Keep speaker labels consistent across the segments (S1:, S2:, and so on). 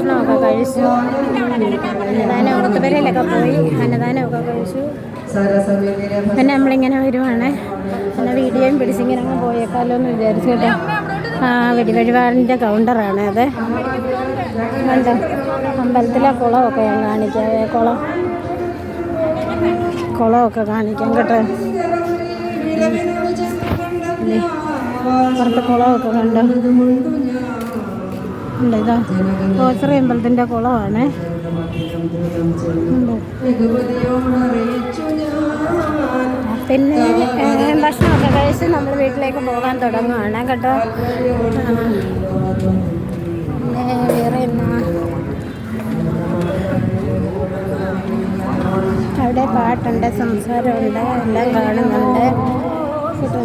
S1: ഭക്ഷണമൊക്കെ കഴിച്ചു. അന്നദാനം വരയിലൊക്കെ പോയി. അന്നദാനമൊക്കെ കഴിച്ചു. പിന്നെ നമ്മളിങ്ങനെ വരുവാണ്. പിന്നെ വീഡിയോയും പിടിച്ചിങ്ങനെ അങ്ങ് പോയേക്കാലോ എന്ന് വിചാരിച്ചു കേട്ടോ. ആ വെടിവഴിപാടിന്റെ കൗണ്ടറാണ് അത്. കണ്ടോ? അമ്പലത്തിലെ കുളമൊക്കെ ഞാൻ കാണിക്കാം. കുളം. കുളമൊക്കെ കാണിക്കാം കേട്ടോ. പുറത്ത് കുളമൊക്കെ കണ്ടോ? ഉണ്ട്. ഇതാ ഗോസറി അമ്പലത്തിന്റെ കുളമാണ്. പിന്നെ ഭക്ഷണമൊക്കെ കഴിച്ച് നമ്മൾ വീട്ടിലേക്ക് പോകാൻ തുടങ്ങുകയാണ് കേട്ടോ. വേറെ എന്നാ? അവിടെ പാട്ടുണ്ട് സംസാരമുണ്ട് എല്ലാം കാണുന്നുണ്ട്. കേട്ടോ.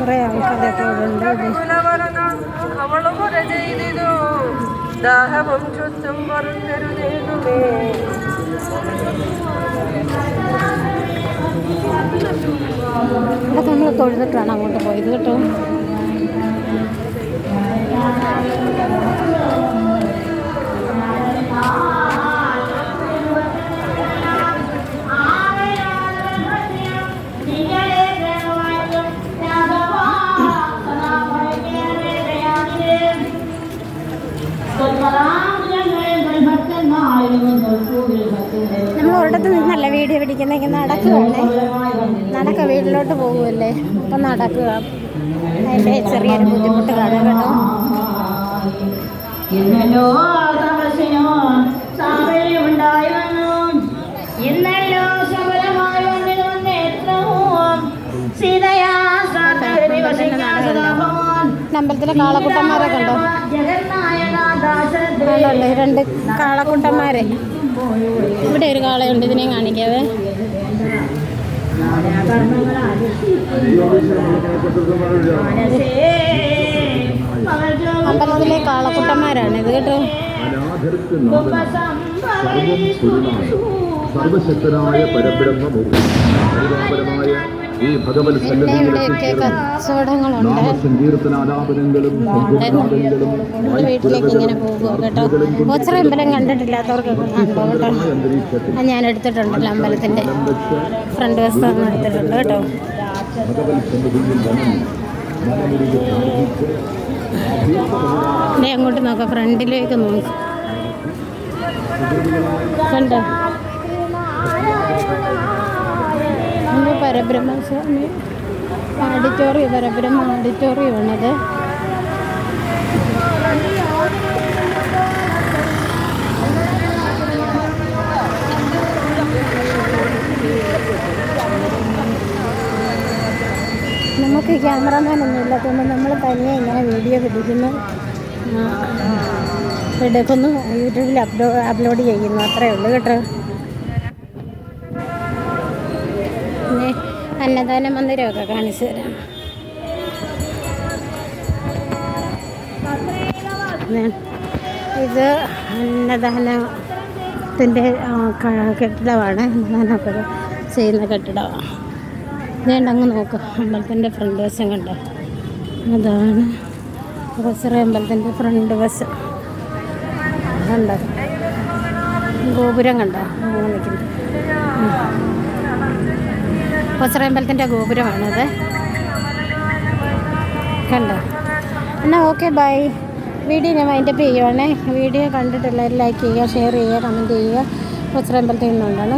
S1: കുറേ ആൾക്കാരൊക്കെ ഉണ്ട്
S2: ദാഹവും ചുറ്റും മറുത്തരുതേതുമേ
S1: ഇവിടെ നമ്മൾ തൊഴുതിട്ടാണ് അങ്ങോട്ട് പോയത് കേട്ടോ. നമ്മൾ ഒരിടത്ത് നിന്നല്ല വീഡിയോ പിടിക്കുന്നെങ്കിൽ നടക്കുകയല്ലേ നടക്ക വീട്ടിലോട്ട് പോകുമല്ലേ അപ്പം നടക്കുക. അതിന്റെ ചെറിയൊരു ബുദ്ധിമുട്ട് കാണാം കേട്ടോ.
S3: ഇന്നല്ലോ തപസ്സിനോ സാഫല്യമുണ്ടായി വന്നു ഇന്നല്ലോ സഫലമായി വന്നിരുന്ന നേത്രവും സീതയാ സാധരി വസിക്കാസദാഭവാൻ
S1: അമ്പലത്തിലെ കാളക്കുട്ടന്മാരെ കണ്ടോ?
S3: ജഗന്നായക
S1: രണ്ട് കാളക്കുട്ടന്മാരെ. ഇവിടെ ഒരു കാളയുണ്ട് ഇതിനെ കാണിക്കാവേ. അമ്പലത്തിലെ കാളക്കുട്ടന്മാരാണ്. ഇത് കേട്ടോ.
S4: സർവശക്തനായ പരബ്രഹ്മ പരിതാപരമായ ഈ ഭഗവത് സന്നിധിയിലേക്ക്
S1: കച്ചവടങ്ങളുണ്ട്. വീട്ടിലേക്ക് ഇങ്ങനെ പോകുക കേട്ടോ. ഓച്ചറ അമ്പലം കണ്ടിട്ടില്ലാത്തവർക്കൊക്കെ കണ്ടോ കേട്ടോ. ഞാൻ എടുത്തിട്ടുണ്ടല്ലോ അമ്പലത്തിന്റെ ഫ്രണ്ട് വസ്ത്രം എടുത്തിട്ടുണ്ട് കേട്ടോ. അങ്ങോട്ട് നോക്ക ഫ്രണ്ടിലേക്ക് നോക്കാം. കണ്ടോ? ഇത് പരബ്രഹ്മസ്വാമി ഓഡിറ്റോറിയം പരബ്രഹ്മ ഓഡിറ്റോറിയമാണത് നമുക്ക് ക്യാമറമാൻ ഒന്നും ഇല്ലാത്തതുകൊണ്ട് നമ്മൾ തന്നെ ഇങ്ങനെ വീഡിയോ പിടിക്കുന്നു എടുക്കുന്നു. യൂട്യൂബിൽ അപ്ലോ അപ്ലോഡ് ചെയ്യുന്നു. അത്രയേ ഉള്ളൂ കേട്ടോ. പിന്നെ അന്നദാന മന്ദിരമൊക്കെ കാണിച്ചു തരാം. ഇത് അന്നദാനത്തിന്റെ കെട്ടിടമാണ്. അന്നദാനമൊക്കെ ചെയ്യുന്ന കെട്ടിടമാണ്. വേണ്ടങ്ങ് നോക്കുക നോക്ക്. അമ്പലത്തിന്റെ ഫ്രണ്ട് വശം കണ്ടോ? അതാണ്. കൊച്ചറ അമ്പലത്തിന്റെ ഫ്രണ്ട് വശം. കണ്ടോ? ഗോപുരം കണ്ടോ? അങ്ങനെ നിൽക്കുന്നു. കൊച്ചറ അമ്പലത്തിന്റെ ഗോപുരമാണത്. കണ്ടോ? എന്നാൽ ഓക്കെ ബൈ. വീഡിയോ ഞാൻ വൈൻഡപ്പ് ചെയ്യുവാണേ. വീഡിയോ കണ്ടിട്ടുള്ളവർ ലൈക്ക് ചെയ്യുക ഷെയർ ചെയ്യുക കമന്റ് ചെയ്യുക. കൊച്ചറ അമ്പലത്തിൽ നിന്നുകൊണ്ടാണ്.